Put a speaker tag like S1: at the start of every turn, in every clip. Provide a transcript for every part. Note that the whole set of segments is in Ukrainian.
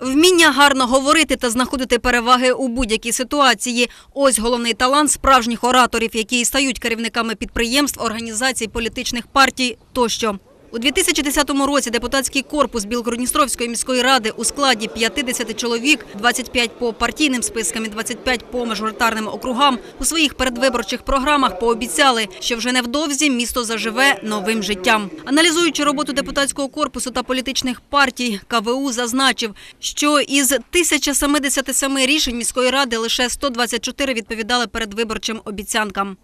S1: Вміння гарно говорити та знаходити переваги у будь-якій ситуації. Ось головний талант справжніх ораторів, які стають керівниками підприємств, організацій, політичних партій тощо. У 2010 році депутатський корпус Білгородністровської міської ради у складі 50 чоловік, 25 по партійним спискам і 25 по мажоритарним округам, у своїх передвиборчих програмах пообіцяли, що вже невдовзі місто заживе новим життям. Аналізуючи роботу депутатського корпусу та політичних партій, КВУ зазначив, що із 1077 рішень міської ради лише 124 відповідали передвиборчим обіцянкам.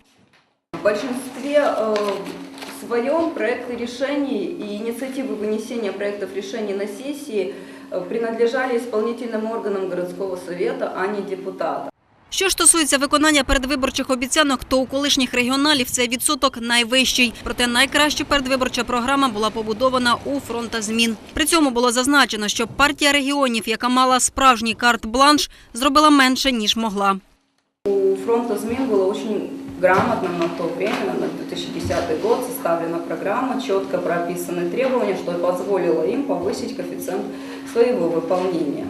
S2: В своем проекты решений и инициативы вынесения проектов решений на сессии э, принадлежали исполнительным органам городского совета, а не депутатам.
S1: Що ж стосується виконання передвиборчих обіцянок, то у колишніх регіоналів цей відсоток найвищий. Проте найкраща передвиборча програма була побудована у фронта змін. При цьому було зазначено, що партія регіонів, яка мала справжній карт-бланш, зробила менше ніж могла.
S2: У фронта ЗМИН было очень грамотно на то время, на 2010 год, составлена программа, четко прописаны требования, что позволило им повысить коэффициент своего выполнения.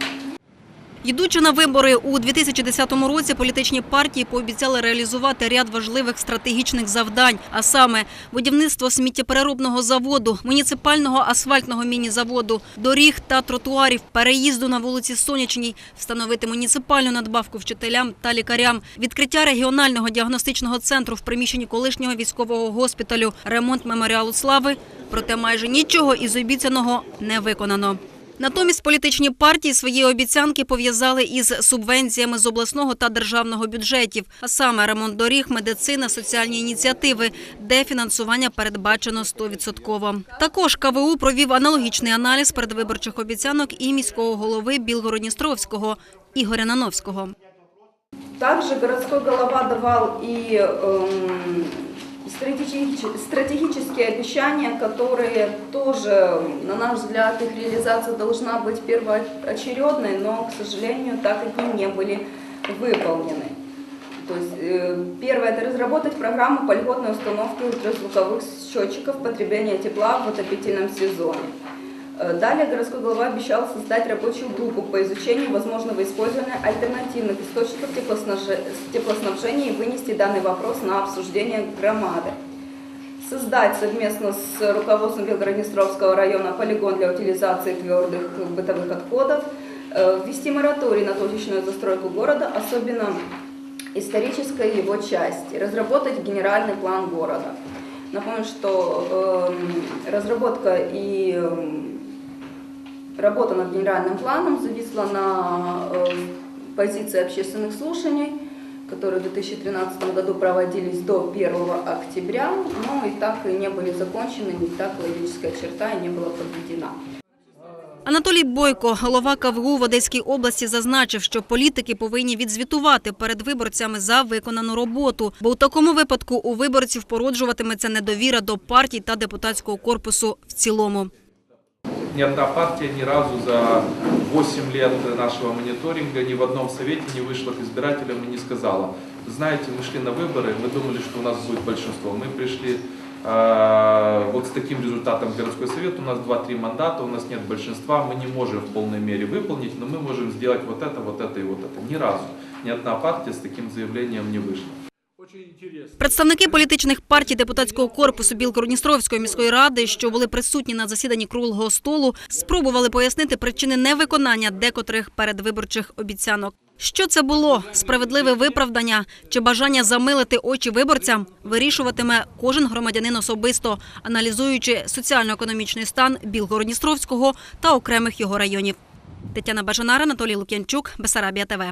S1: Йдучи на вибори у 2010 році, політичні партії пообіцяли реалізувати ряд важливих стратегічних завдань, а саме будівництво сміттєпереробного заводу, муніципального асфальтного міні-заводу, доріг та тротуарів, переїзду на вулиці Сонячній, встановити муніципальну надбавку вчителям та лікарям, відкриття регіонального діагностичного центру в приміщенні колишнього військового госпіталю, ремонт меморіалу слави. Проте майже нічого із обіцяного не виконано. Натомість політичні партії свої обіцянки пов'язали із субвенціями з обласного та державного бюджетів, а саме ремонт доріг, медицина, соціальні ініціативи, де фінансування передбачено 100%. Також КВУ провів аналогічний аналіз передвиборчих обіцянок і міського голови Білгородністровського Ігоря Нановського.
S2: Также городской голова давал и эм, стратегич- стратегические обещания, которые тоже, на наш взгляд, их реализация должна быть первоочередной, но, к сожалению, так и не были выполнены. То есть э, первое – это разработать программу по льготной установке ультразвуковых счетчиков потребления тепла в отопительном сезоне. Э, Далее городской глава обещал создать рабочую группу по изучению возможного использования альтернативных источников теплоснабжения и вынести данный вопрос на обсуждение громады. Создать совместно с руководством Белгороднестровского района полигон для утилизации твердых бытовых отходов, э, ввести мораторий на точечную застройку города, особенно исторической его части, разработать генеральный план города. Напомню, что эм, разработка и эм, работа над генеральным планом зависла на э, позиции общественных слушаний, которые в 2013 году проводились до 1 октября, но и так и не были закончены, не так логическая черта и не была подведена.
S1: Анатолій Бойко, голова КВУ в Одеській області, зазначив, що політики повинні відзвітувати перед виборцями за виконану роботу, бо у такому випадку у виборців породжуватиметься недовіра до партій та депутатського корпусу в цілому.
S3: Ни одна партия ни разу за 8 лет нашего мониторинга ни в одном совете не вышла к избирателям и не сказала, знаете, мы шли на выборы, мы думали, что у нас будет большинство. Мы пришли э, вот с таким результатом в городской совет, у нас 2-3 мандата, у нас нет большинства, мы не можем в полной мере выполнить, но мы можем сделать вот это, вот это и вот это. Ни разу ни одна партия с таким заявлением не вышла.
S1: Представники політичних партій депутатського корпусу Білгородністровської міської ради, що були присутні на засіданні круглого столу, спробували пояснити причини невиконання декотрих передвиборчих обіцянок. Що це було? Справедливе виправдання чи бажання замилити очі виборцям вирішуватиме кожен громадянин особисто, аналізуючи соціально-економічний стан Білгородністровського та окремих його районів. Тетяна Бажанара, Анатолій Лук'янчук, Бесарабія ТВ.